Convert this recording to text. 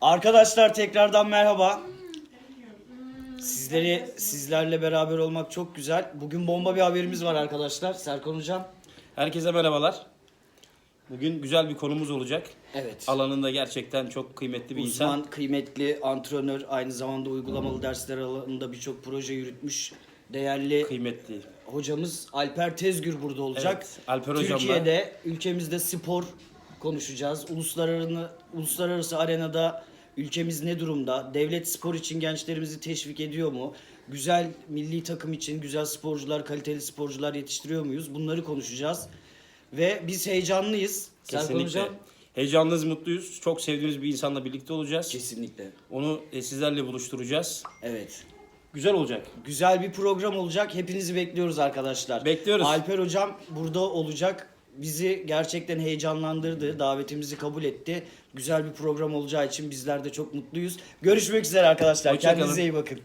Arkadaşlar tekrardan merhaba. Sizleri sizlerle beraber olmak çok güzel. Bugün bomba bir haberimiz var arkadaşlar. Serkan hocam. Herkese merhabalar. Bugün güzel bir konumuz olacak. Evet. Alanında gerçekten çok kıymetli bir Uzman, insan. kıymetli antrenör, aynı zamanda uygulamalı dersler alanında birçok proje yürütmüş değerli Kıymetli. hocamız Alper Tezgür burada olacak. Evet, Alper hocamla- Türkiye'de, ülkemizde spor konuşacağız. Uluslararası uluslararası arenada ülkemiz ne durumda? Devlet spor için gençlerimizi teşvik ediyor mu? Güzel milli takım için güzel sporcular, kaliteli sporcular yetiştiriyor muyuz? Bunları konuşacağız. Ve biz heyecanlıyız. Kesinlikle. hocam Heyecanlıyız, mutluyuz. Çok sevdiğimiz bir insanla birlikte olacağız. kesinlikle. Onu e, sizlerle buluşturacağız. Evet. Güzel olacak. Güzel bir program olacak. Hepinizi bekliyoruz arkadaşlar. Bekliyoruz. Alper hocam burada olacak. Bizi gerçekten heyecanlandırdı. Davetimizi kabul etti. Güzel bir program olacağı için bizler de çok mutluyuz. Görüşmek üzere arkadaşlar. Hoşça kalın. Kendinize iyi bakın.